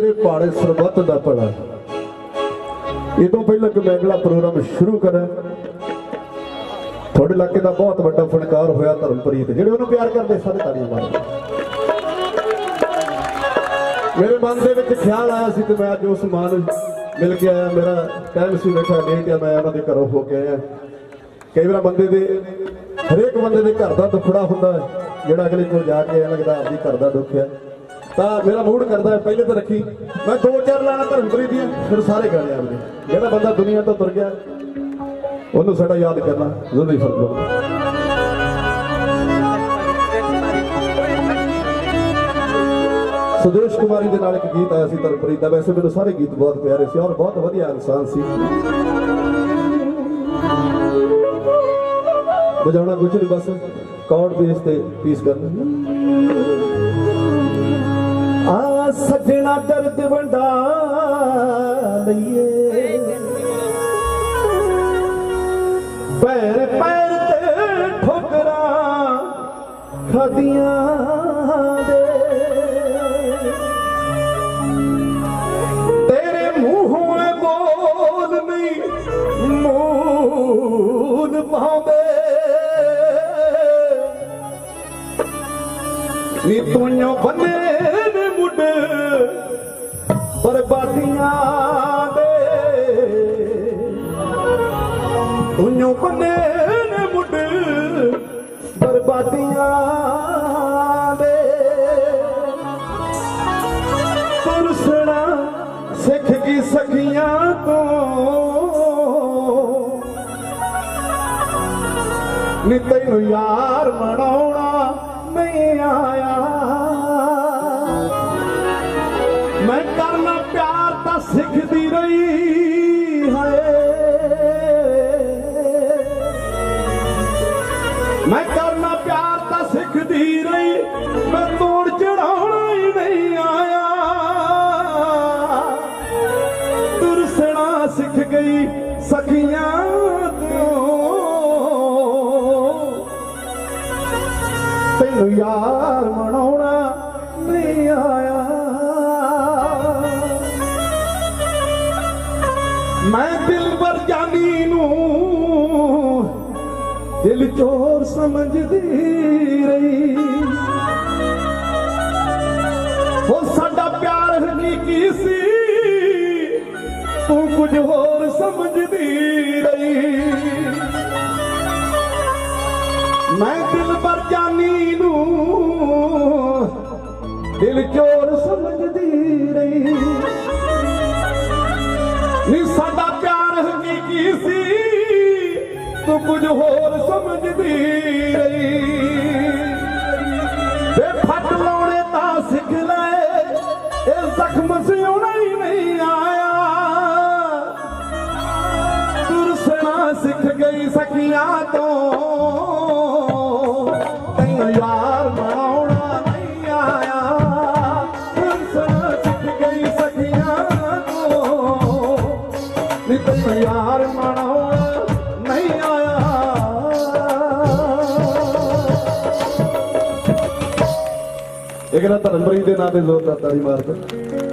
ਮੇਰੇ ਪਾੜੇ ਸਰਬੱਤ ਦਾ ਭਲਾ। ਇਹ ਤੋਂ ਪਹਿਲਾਂ ਕਿ ਮੈਂ ਅਗਲਾ ਪ੍ਰੋਗਰਾਮ ਸ਼ੁਰੂ ਕਰਾਂ, ਤੁਹਾਡੇ ਇਲਾਕੇ ਦਾ ਬਹੁਤ ਵੱਡਾ ਫਨਕਾਰ ਹੋਇਆ ਧਰਮਪ੍ਰੀਤ ਜਿਹੜੇ ਉਹਨੂੰ ਪਿਆਰ ਕਰਦੇ ਸਾਰੇ ਤਾੜੀਆਂ ਮਾਰਦੇ। ਮੇਰੇ ਮਨ ਦੇ ਵਿੱਚ ਖਿਆਲ ਆਇਆ ਸੀ ਕਿ ਮੈਂ ਅੱਜ ਉਸ ਮਾਂ ਮਿਲ ਕੇ ਆਇਆ, ਮੇਰਾ ਟਾਈਮ ਸੀ ਬੈਠਾ ਲੇਟ ਆ ਮੈਂ ਉਹਨਾਂ ਦੇ ਘਰੋਂ ਹੋ ਕੇ ਆਇਆ। ਕਈ ਵਾਰ ਬੰਦੇ ਦੇ, ਹਰੇਕ ਬੰਦੇ ਦੇ ਘਰ ਦਾ ਦੁੱਖੜਾ ਹੁੰਦਾ ਜਿਹੜਾ ਅਗਲੇ ਕੋਲ ਜਾ ਕੇ ਐਂ ਲੱਗਦਾ ਆਪਦੀ ਘਰ ਦਾ ਦੁੱਖ ਹੈ। ਤਾਂ ਮੇਰਾ ਮੂਡ ਕਰਦਾ ਹੈ, ਪਹਿਲੇ ਤਾਂ ਰੱਖੀ। ਮੈਂ ਦੋ ਚਾਰ ਲਾਣਾ ਧਰਮਪ੍ਰੀਤ ਦੀਆਂ ਫਿਰ ਸਾਰੇ ਗਾਣੇ ਆਉਂਦੇ ਜਿਹੜਾ ਬੰਦਾ ਦੁਨੀਆ ਤੋਂ ਤੁਰ ਗਿਆ, ਉਹਨੂੰ ਸਾਡਾ ਯਾਦ ਕਰਨਾ ਜ਼ਰੂਰੀ ਫਰਜ਼ ਹੈ ਸੁਦੇਸ਼ ਕੁਮਾਰੀ ਦੇ ਨਾਲ ਇੱਕ ਗੀਤ ਆਇਆ ਸੀ ਤਰਪ੍ਰੀਤ ਦਾ। ਵੈਸੇ ਮੈਨੂੰ ਸਾਰੇ ਗੀਤ ਬਹੁਤ ਪਿਆਰੇ ਸੀ ਔਰ ਬਹੁਤ ਵਧੀਆ ਇਨਸਾਨ ਸੀ। ਬਜਾਉਣਾ ਕੁਝ ਨਹੀਂ, ਬਸ ਕੌਰਡ ਬੇਸ ਤੇ ਪੀਸ ਕਰਨਾ। ਆ ਦਰਦ ਵੰਡਾ ਲਈਏ। ਪੈਰ ਪੈਰ ਤੇ ਠੋਕਰਾਂ ਖਾਦੀਆਂ ਦੇ। ਤੇਰੇ ਮੂੰਹੋਂ ਇਹ ਬੋਲ ਨਹੀਂ ਮੂਲ ਪਾਉਂਦੇ। ਨੀ ਤੂੰ ਬੰਨੇ ਬਰਬਾਦੀਆਂ ਦੇ ਤੂੰ ਬੰਨੇ ਨੇ ਮੁੱਢ ਬਰਬਾਦੀਆਂ ਦੇ। ਤੁਰਸਣਾ ਸਿੱਖ ਕੀ ਸਖੀਆਂ ਤੋਂ। ਨੀ ਤੈਨੂੰ ਯਾਰ ਮਨਾਉਣਾ ਨਹੀਂ ਆਇਆ। ਸਿੱਖਦੀ ਰਹੀ ਹੈ। ਮੈਂ ਕਰਨਾ ਪਿਆਰ ਤਾਂ ਸਿੱਖਦੀ ਰਹੀ, ਮੈਂ ਤੋੜ ਚੜਾਉਣਾ ਹੀ ਨਹੀਂ ਆਇਆ। ਤੁਰਸਣਾ ਸਿੱਖ ਗਈ ਸਖੀਆਂ ਤੋਂ। ਤੈਨੂੰ ਯਾਰ ਮਨਾਉਣਾ ਨਹੀਂ ਆਇਆ। ਮੈਂ ਦਿਲ ਵਰ ਜਾਨੀ ਨੂੰ, ਦਿਲ ਚੋਰ ਸਮਝਦੀ ਰਹੀ। ਉਹ ਸਾਡਾ ਪਿਆਰ ਹਕੀਕੀ ਸੀ, ਤੂੰ ਕੁਝ ਹੋਰ ਸਮਝਦੀ ਰਹੀ। ਮੈਂ ਦਿਲ ਪਰ ਜਾਨੀ ਨੂੰ, ਦਿਲ ਚੋਰ ਸਮਝਦੀ ਰਹੀ। ਤੂੰ ਕੁਝ ਹੋਰ ਸਮਝਦੀ ਰਹੀ। ਵੇ ਫੱਟ ਲਾਉਣੇ ਤਾਂ ਸਿੱਖ ਲੈ ਇਹ ਜ਼ਖਮ ਸਿਉਣਾ ਹੀ ਨਹੀਂ ਆਇਆ। ਤੁਰਸਣਾ ਸਿੱਖ ਗਈ ਸਖੀਆਂ ਤੋਂ। ਇਹ ਕਹਿੰਦਾ ਧਰਮਪ੍ਰੀਤ ਦੇ ਨਾਂ ਤੇ ਜ਼ੋਰ ਦਾਤਾ ਜੀ ਮਾਰਦੇ